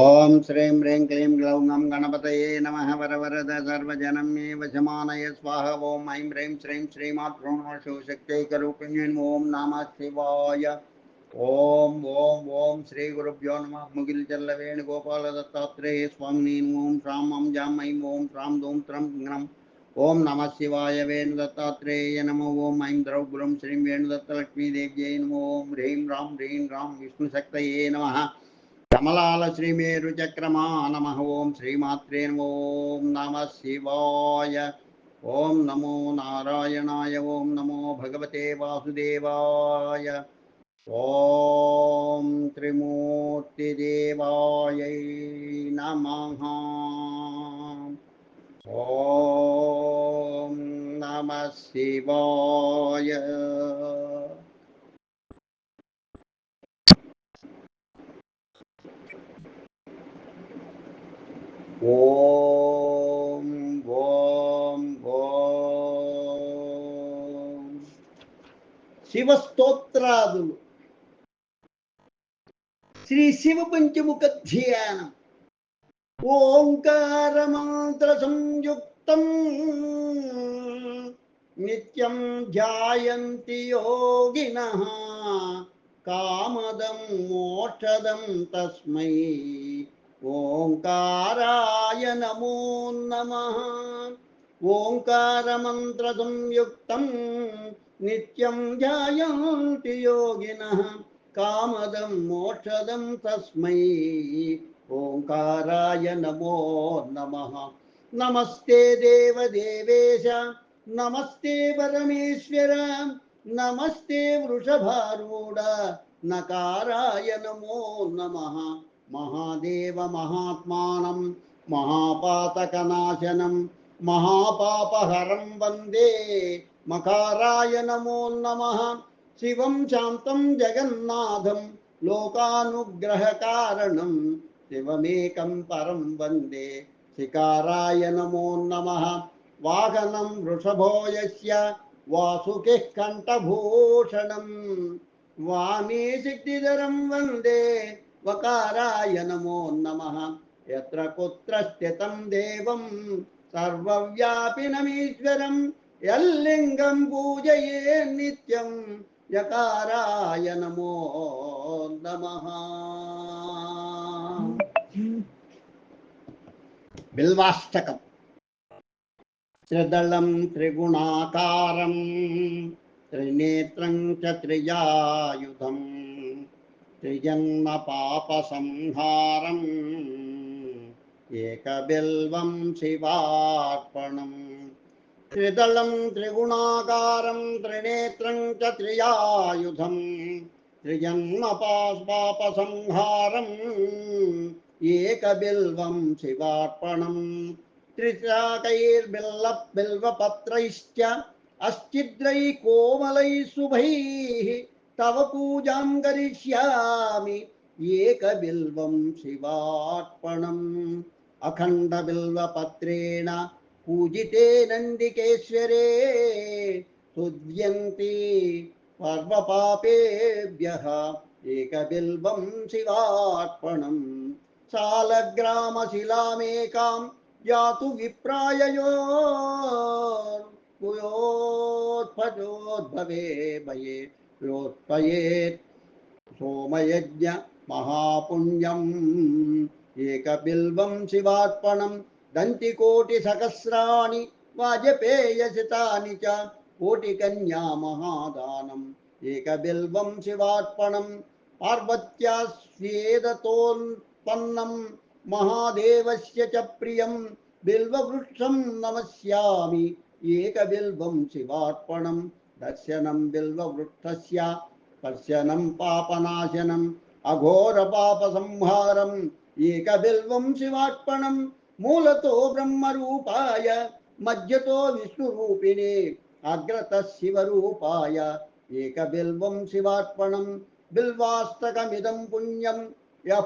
ॐ श्रीं म्रीं क्लीं ग्लौं गणपत नम वर वरद सर्वजनमे वशमानय स्वाह। ॐ ऐं ह्रीं श्रीं श्रीमातृणवशो शक्त्यैकरूपिण्यै ओम नम शिवाय। ॐ ॐ ॐ श्रीगुरुभ्यो वेणुगोपाल दत्तात्रेय स्वामी ओम श्राम मं जाम ऐं ॐ श्राम दूँ त्रम ग्रं ओम नम शिवाय वेणुदत्तात्रेय नम। ओं ऐं द्रौगुरुं श्रीं वेणुदत्तलक्ष्मीदेव्यै नमो। ओं ह्रीं राम ह्रीं राम विष्णुशक्त नम। కమలాల శ్రీమేరు చక్రమా నమ ఓం శ్రీమాత్రే నమో ఓం నమ శివాయ ఓం నమో నారాయణాయ ఓం నమో భగవతే వాసుదేవాయ ఓం త్రిమూర్తిదేవాయై నమ ఓం నమ శివాయ ఓం ఓం ఓం. శివస్తోత్రాదులు. శ్రీ శివ పంచముఖ ధ్యానం. ఓంకార మంత్ర సంయుక్తం. నిత్యం ధ్యాయంతి యోగిన. కామదం మోక్షదం తస్మై. ఓంకారాయ నమో నమ. ఓంకారమంత్రసంయుక్తం నిత్యం ధ్యాయంతి యోగిన. కామదం మోక్షదం తస్మై. ఓంకారాయ నమో నమ. నమస్తే దేవదేవేశ. నమస్తే పరమేశ్వర. నమస్తే వృషభారూఢ. నకారాయ నమో నమ. మహాదేవ మహాత్మానం మహాపాతకనాశనం మహాపాపహరం వందే మకారాయ నమో నమ. శివం శాంతం జగన్నాథం లోకానుగ్రహకారణం శివమేకం పరం వందే శికారాయ నమో నమ. వాహనం వృషభోయస్య వాసుకిః కంఠభూషణం. వామే శక్తిధరం వందే వకారాయ నమో. నమ ఎత్ర కుత్ర స్థితం దేవం సర్వవ్యాపినమీశ్వరం ఎల్లింగం పూజయే నిత్యం యకారాయ నమో. నమ బిల్వాష్టకం. త్రిదళం త్రిగుణాకారం త్రినేత్రం చ త్రియాయుధం त्रियन्म पाप संहारम एक एकबिल्वं शिवार्पणम्। त्रिदलं त्रिगुणाकारं, त्रिनेत्रं च त्रियायुधं त्रिजन्मपापापसंहारम् एकबिल्वं शिवार्पणम्। त्रिशाकैर्बिल्ल बिल्वपत्रैश्च, अश्चिद्रैः कोमलैः शुभैः तव पूजां करिष्यामि एकबिल्वं शिवार्पणम्। अखण्डबिल्वपत्रेण पूजिते नन्दिकेश्वरे, तुद्यन्ति सर्वपापेभ्यः एकबिल्वं शिवार्पणं सालग्रामशिलामेकां यातु विप्राययोर्भवे भये। శివార్పణం సాలగ్రామశిలామేకాం యాతు విప్రాయయో కుయోత్పజోద్భవే భయే యోత్పయేత్ సోమయజ్ఞ మహాపుణ్యం ఏకబిల్వం శివార్పణం దంతికోటి సహస్రాణి వాజపేయసితాని చ కోటికన్యా మహాదానం ఏకబిల్వం శివార్పణం పార్వత్యా స్వేదతోత్పన్నం दस्यनं बिल्ववृक्षस्य पश्यनं पापनाशनम् अघोरपापसंहारम्, एकबिल्वं शिवार्पणं, मूलतो ब्रह्मरूपाय, मज्जतो विष्णुरूपिणे अग्रतः शिवरूपाय एकबिल्वं शिवार्पणं, बिल्वास्तकमिदं शिव यः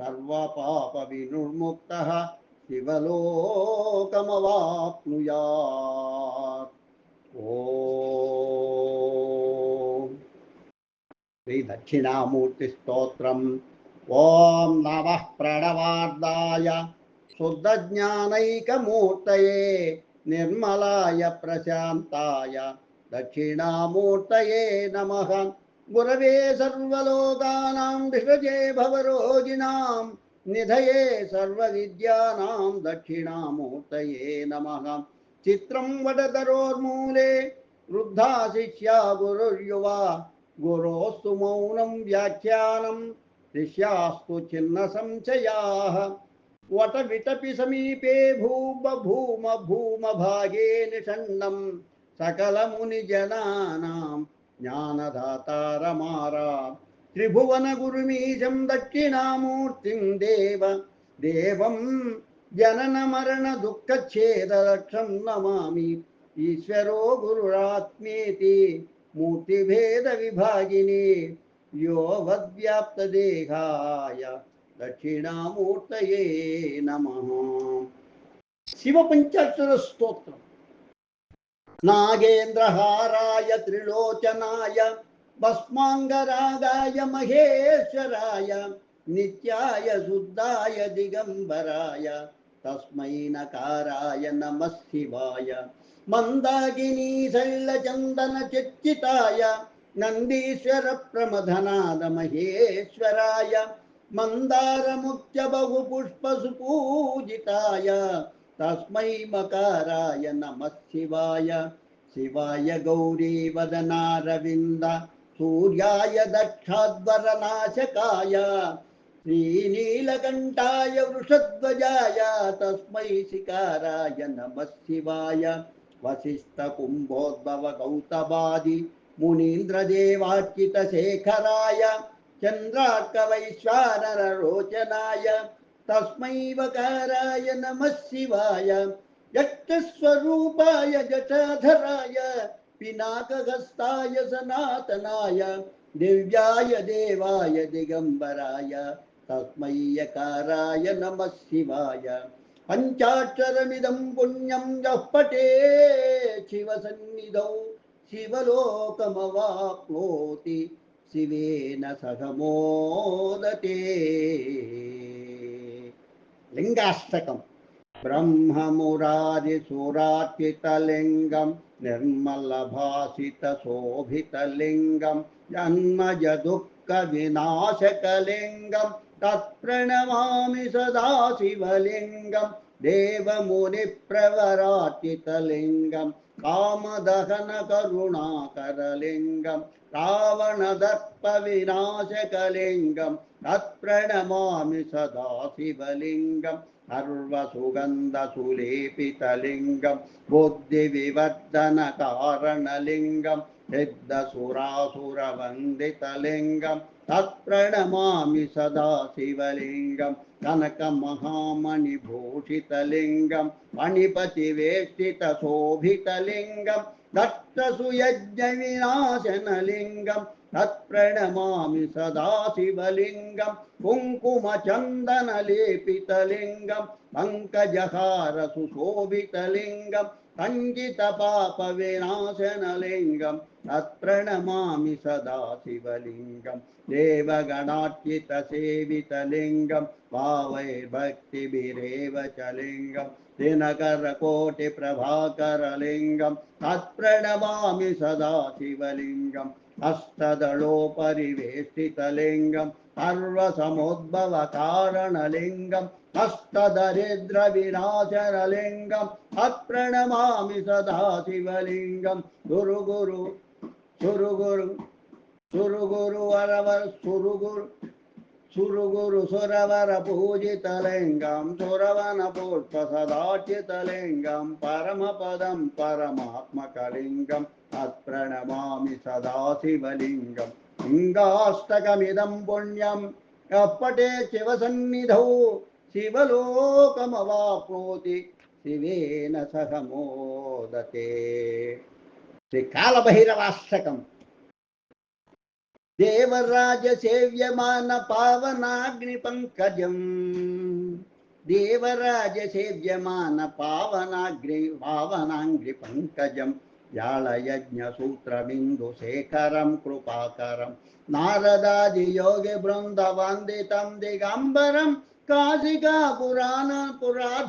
सर्व पाप विनुर्मुक्त शिवलोकमवाप्नुयात्। ఓం శ్రీ దక్షిణామూర్తి స్తోత్రం ఓం నమ ప్రణవార్దాయ శుద్ధజ్ఞానైకమూర్తయే నిర్మలాయ ప్రశాంతాయ దక్షిణామూర్తయే నమ గురవే సర్వలోకానాం విషజే భవరోగిణాం నిధయే సర్వవిద్యానాం దక్షిణామూర్తయే నమ చిత్రం వడతరోర్మూలే వృద్ధా శిష్యా గురుర్యువా. గురోస్తు మౌనం వ్యాఖ్యానం. శిష్యాస్తు చిన్న సంశయా. వట విటపి సమీపే భూమ భూమ భూమ భాగే నిషण्णं సకలముని జనానాం జ్ఞానదాతారమారా. జనన మరణ దుఃఖ ఛేదలక్షం నమామి. ఈశ్వరో గురురాత్మేతి మూర్తిభేద విభాగిని. యోగవ్యాప్తదేహాయ దక్షిణామూర్తయే నమ. శివ పంచాక్షర స్తోత్రం. నాగేంద్రహారాయ త్రిలోచనాయ భస్మాంగరాగాయ మహేశ్వరాయ నిత్యాయ శుద్ధాయ దిగంబరాయ తస్మై నకారాయ నమ శివాయ. మందాగినీ శైలచందన చర్చితాయ నందీశ్వర ప్రమధనాద మహేశ్వరాయ. మందారముఖ్య బహు పుష్ప సుపూజితాయ. తస్మై మకారాయ నమ శివాయ. శివాయ గౌరీ వదనారవింద. సూర్యాయ దక్షాద్వరనాశకాయ శ్రీనీలకంఠాయ వృషధ్వజాయ తస్మై శికారాయ నమ శివాయ. వశిష్ఠ కుంభోద్భవ గౌతమాది మునీంద్రదేవార్చిత శేఖరాయ. చంద్రార్క వైశ్వానర రోచనాయ. తస్మై వకారాయ నమ శివాయ. యక్షస్వరూపాయ జటాధరాయ. తస్మయ్యకారాయ నమ శివాయ. పంచాక్షరమిదం పుణ్యం జపటే శివ సన్నిధౌ శివలోకమవాప్నోతి శివేన సహమోదతే. లింగాష్టకం. బ్రహ్మమురారిసురార్చితలింగం నిర్మలభాసితశోభితలింగం జన్మజ तत्प्रणमामि सदा शिवलिङ्गं देवमुनिप्रवरार्चितलिङ्गं कामदहनकरुणाकरलिङ्गं रावणदर्पविनाशकलिङ्गं तत्प्रणमामि सदा शिवलिङ्गं सर्वसुगन्धसुलेपितलिङ्गं बुद्धिविवर्धनकारणलिङ्गं सिद्धसुरासुरवन्दितलिङ्गं तत्प्रणमामि सदा शिवलिङ्गं कनकमहामणिभूषितलिङ्गं मणिपतिवेष्टितशोभितलिङ्गं दत्तसुयज्ञविनाशनलिङ्गं तत्प्रणमामि सदा शिवलिङ्गम् कुङ्कुमचन्दनलेपितलिङ्गम् अङ्कजहार सुलिङ्गम् अङ्कितपापविनाशनलिङ्गम् अप्रणमामि सदा शिवलिङ्गं देवगणाच्यितसेवितलिङ्गं भावैर्भक्तिभिरेव च लिङ्गं दिनकरकोटिप्रभाकरलिङ्गं तत्प्रणमामि सदा शिवलिङ्गं हस्तदलोपरिवेष्टितलिङ्गं सर्वसमुद्भवकारणलिङ्गं हस्तदरिद्रविनाशनलिङ्गं अप्रणमामि सदा शिवलिङ्गं गुरुगुरु सुरुगुरु सुरुगुरुवरवर् सुरुगुरु ప్రభాకరలింగం తత్ప్రణమామి సదా శివలింగం హస్తదళోపరివేష్టితలింగం సర్వసముద్భవ కారణలింగం హస్తదరిద్ర వినాశనలింగం తత్ప్రణమామి సదా శివలింగం గురు గురు సురు గురు సురు గురు వరవర సురు గురు సురుగురు సురవర పూజితలింగం సురవన పుష్ప సదాచితలింగం పరమపదం పరమాత్మకలింగం తత్ప్రణమామి సదా శివలింగం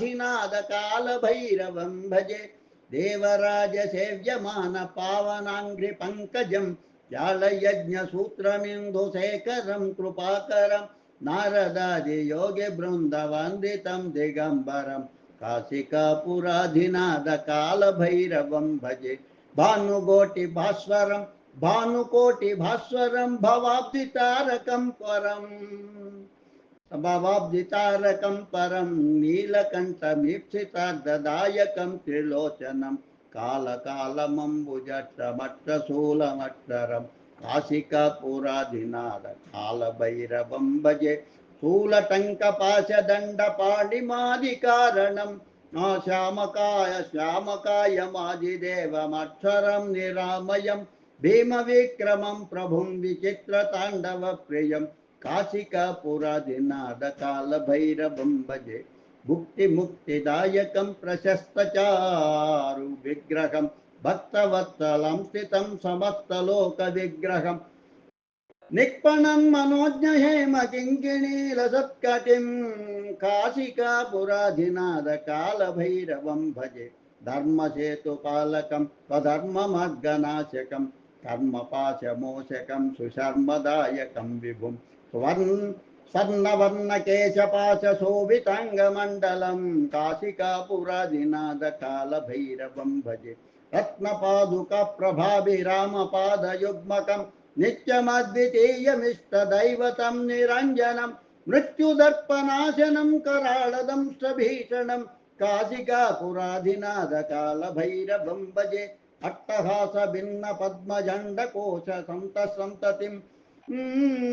లింగాష్టకమిదం పుణ్యం దేవరాజ సేవ్యమాన పావనాంగ్రి పంకజం. चालयज्ञसूत्रमिन्दुशेखरं कृपाकरं नारदादियोगे बृन्दवन्दितं दिगम्बरं काशिकापुराधिनादकालभैरवं भजे भानुकोटिभास्वरं भानुकोटिभास्वरं भवाब्धितारकं परम् भवाब्धितारकं परं नीलकण्ठमीप्सितार्धदायकं त्रिलोचनम् त्रिलोचनं कालकालमम्बुजट्टमट्टशूलमट्टरं काशिकापुराधिनाद कालभैरवं भजे शूलटङ्कपाशदण्डपाणिमादिकारणं श्यामकाय श्यामकायमादिदेवमक्षरं निरामयं भीमविक्रमं प्रभुं विचित्रताण्डवप्रियं काशिकापुराधिनादकालभैरवं भजे भुक्तिमुक्तिदायकं प्रशस्तचारु विग्रहं भक्तवत्सलं स्थितं समस्तलोकविग्रहं निक्पणं मनोज्ञहेम किङ्किणीलसत्कटिं काशिकापुराधिनादकालभैरवं भजे धर्मसेतुपालकं स्वधर्ममर्गनाशकं कर्मपाशमोचकं सुशर्मदायकं विभुं स्वर्ण सन्नवर्णकेशपाशोभिताङ्गमण्डलं काशिकापुरादिनादकालभैरवं भजे। रत्नपादुकप्रभाभिरामपादयुग्मकं नित्यमद्वितीयमिष्टदैवतं निरञ्जनं मृत्युदर्पनाशनं कराळदं काल काशिकापुराधिनादकालभैरवं भजे। अट्टहास भिन्न पद्मंडकोश अट्टहासभिन्नपद्मजण्डकोशसन्तसन्ततिम्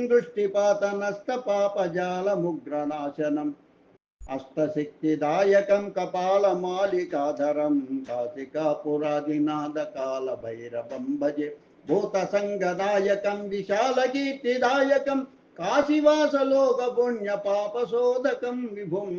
दृष्टिपातनस्तपापजालमुग्रनाशनम् अष्टसिद्धिदायकं कपालमालिकाधरं काशिकापुरादिनादकालभैरवं भजे भूतसङ्गदायकं विशालकीर्तिदायकं काशिवासलोकपुण्यपापशोधकं विभुम्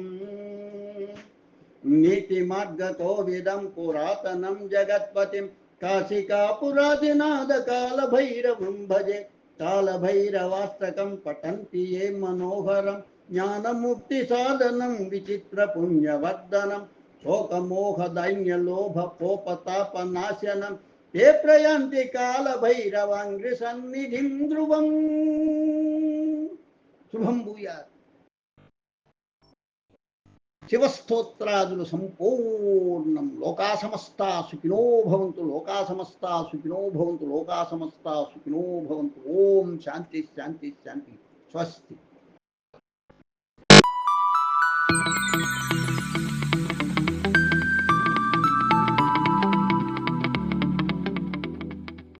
नीतिमार्गकोविदं पुरातनं जगत्पतिं काशिकापुरादिनादकालभैरवं भजे कालभैरवास्तकं पठन्ति ये मनोहरं ज्ञानमुक्तिसाधनं विचित्रपुण्यवर्धनं शोकमोहदैन्यलोभकोपतापनाशनं ते प्रयान्ति कालभैरवाङ्घ्रिसन्निधिं ध्रुवम् शुभं भूयात् శివస్తోత్రాదులు సంపూర్ణం. లోకా సమస్త సుఖినో భవంతు లోకా సమస్త సుఖినో భవంతు లోకా సమస్త సుఖినో భవంతు. ఓం శాంతి శాంతి శాంతి. స్వస్తి.